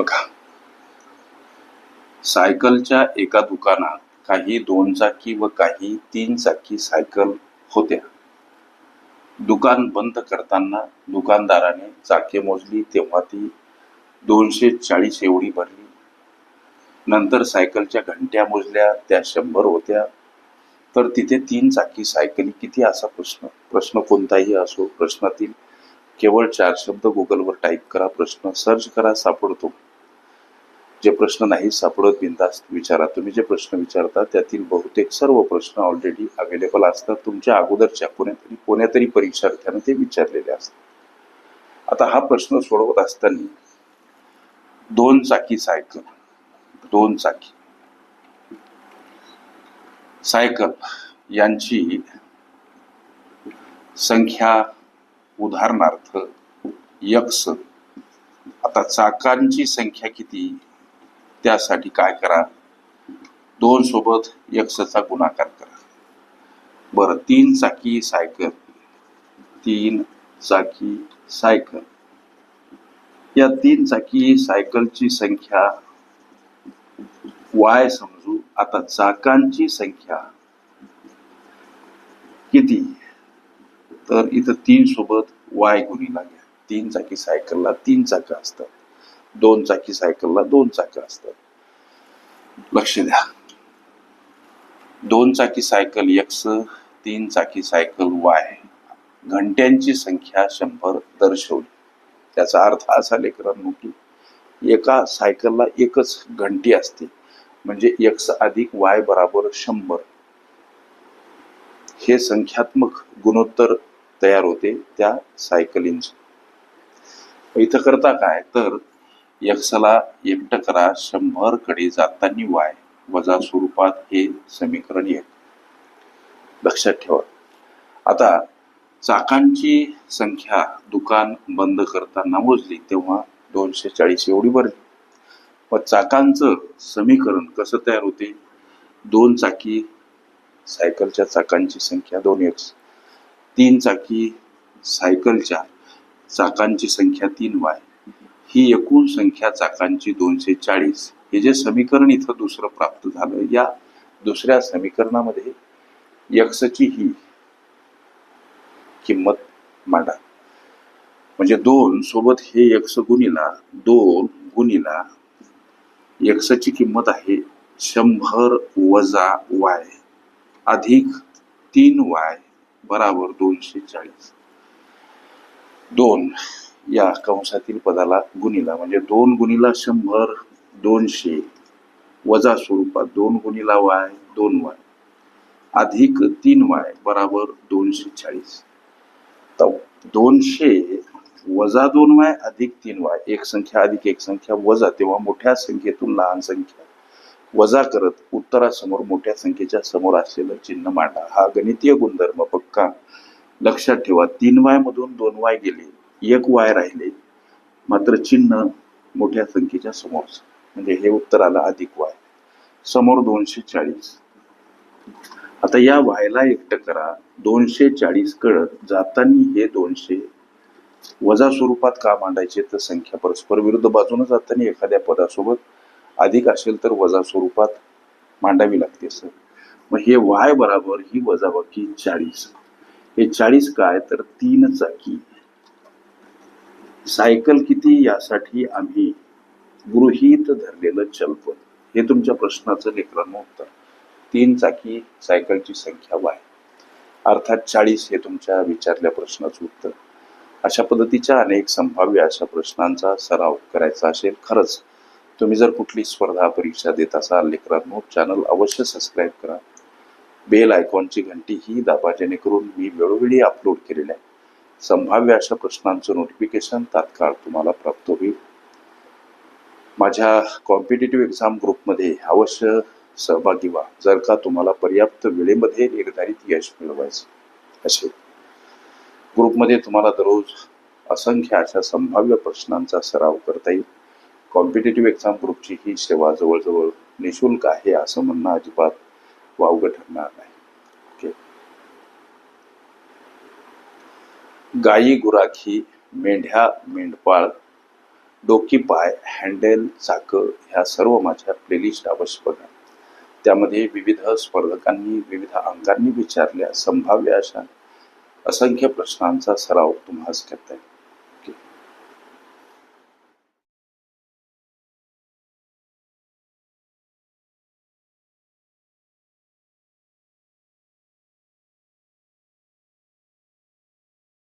बघा. सायकलच्या एका दुकानात काही दोन चाकी व काही तीन चाकी सायकल होत्या. दुकान बंद करताना दुकानदाराने चाके मोजली तेव्हा ती दोनशे चाळीस एवढी भरली. नंतर सायकलच्या घंट्या मोजल्या त्या शंभर होत्या. तर तिथे तीन चाकी सायकली किती असा प्रश्न? प्रश्न कोणताही असो प्रश्नातील केवळ चार शब्द गुगलवर टाईप करा प्रश्न सर्च करा सापडतो. जे प्रश्न नाही सापडत बिंदास्त विचारा. तुम्ही जे प्रश्न विचारता त्यातील बहुतेक सर्व प्रश्न ऑलरेडी अवेलेबल असतात. तुमच्या अगोदरच्या कोणीतरी कोण्यातरी परीक्षार्थ्याने ते विचारलेले असतात. आता हा प्रश्न सोडवत असताना दोन चाकी सायकल दोन चाकी. सायकल यांची संख्या उदाहरणार्थ यक्स. आता चाकांची संख्या किती? त्यासाठी काय करा? दोन सोबत यक्सचा गुणाकार करा. बरं तीन चाकी सायकल. तीन चाकी सायकल. या तीन चाकी सायकलची संख्या वाय समजू. आता चाकांची संख्या किती? तर इथं तीन सोबत वाय गुणीला घ्या. तीन चाकी सायकलला तीन चाकं असतात. दोन चाकी सायकलला दोन चाकं असतात. लक्ष द्या. दोन चाकी सायकल एक्स तीन चाकी सायकल वाय घंट्यांची संख्या शंभर दर्शवली. त्याचा अर्थ असा लेकरांनो की एका सायकलला एकच घंटी असते. म्हणजे एक्स अधिक वाय बराबर शंभर. हे संख्यात्मक गुणोत्तर तयार होते त्या सायकलींचे. इथं करता काय? तर यक्षला एकटकरा करा शंभरकडे जाताना वाय. वजा स्वरूपात हे समीकरण येत लक्षात ठेवा. आता चाकांची संख्या दुकान बंद करताना मोजली तेव्हा दोनशे चाळीस एवढी भरली. व चाकांचं समीकरण कसं तयार होते? दोन चाकी सायकलच्या चाकांची संख्या दोन एक्स तीन चाकी सायकलच्या चाकांची संख्या तीन वाय ही एकूण संख्या चाकांची दोनशे चाळीस. हे जे समीकरण इथं दुसरं प्राप्त झालं या दुसऱ्या समीकरणामध्ये यक्षची ही किंमत मांडा. म्हणजे दोन सोबत हे यक्ष गुणीला दोन गुणीला यक्षची किंमत आहे शंभर वजा वाय अधिक तीन वाय बराबर दोनशे चाळीस. दोन. या कंसातील पदाला गुणीला म्हणजे दोन गुणीला शंभर दोनशे वजा स्वरूपात दोन गुणीला वाय दोन वाय. अधिक तीन वाय बराबर दोनशे चाळीस. तर दोनशे वजा दोन वाय अधिक तीन वाय. एक संख्या अधिक एक संख्या वजा तेव्हा मोठ्या संख्येतून लहान संख्या. वजा करत उत्तरासमोर मोठ्या संख्येच्या समोर असलेलं चिन्ह मांडा. हा गणितीय गुणधर्म पक्का. लक्षात ठेवा तीन वाय मधून दोन वाय गेले. एक वाय राहिले मात्र चिन्ह मोठ्या संख्येच्या समोरच म्हणजे हे उत्तर आलं अधिक वाय. समोर दोनशे चाळीस आता या वायला एकटं करा दोनशे चाळीस कळत जाताना हे दोनशे वजा स्वरूपात का मांडायचे तर संख्या परस्पर विरुद्ध बाजूने जाताना एखाद्या पदासोबत अधिक असेल तर वजा स्वरूपात मांडावी लागते सर. मग हे वाय बराबर ही वजाबाकी चाळीस. हे चाळीस काय? तर तीन चाकी. सायकल किती यासाठी आम्ही गृहीत धरलेलं चलपद हे तुमच्या प्रश्नाचं लेकरांनो उत्तर. तीन चाकी सायकलची संख्या वाय. अर्थात चाळीस हे तुमच्या विचारल्या प्रश्नाचं उत्तर. अशा पद्धतीच्या अनेक संभाव्य अशा प्रश्नांचा सराव करायचा असेल खरंच. तुम्ही जर कुठली स्पर्धा परीक्षा देत असाल लेकरांनो चॅनल अवश्य सबस्क्राईब करा. बेल आयकॉनची घंटी ही दाबा जेणेकरून मी वेळोवेळी अपलोड केलेल्या संभाव्य अशा प्रश्नांचं नोटिफिकेशन तात्काळ तुम्हाला प्राप्त होईल. माझ्या कॉम्पिटेटिव्ह एक्झाम ग्रुपमध्ये अवश्य सहभागी व्हा. जर का तुम्हाला पर्याप्त वेळेमध्ये निर्धारित यश मिळवायचं असेल. ग्रुपमध्ये तुम्हाला दररोज असंख्य अशा संभाव्य प्रश्नांचा सराव करता येईल. कॉम्पिटेटिव्ह एक्झाम ग्रुपची ही सेवा जवळजवळ निशुल्क आहे असं म्हणणं अजिबात वावगं ठरणार नाही. गायी गुराखी मेंढ्या मेंढपाळ डोकी पाय हँडेल चाकं ह्या सर्व माझ्या प्लेलिस्ट अवश्य बघा. त्यामध्ये विविध स्पर्धकांनी विविध अंकांनी विचारल्या संभाव्य अशा असंख्य प्रश्नांचा सराव तुम्हाला करता येईल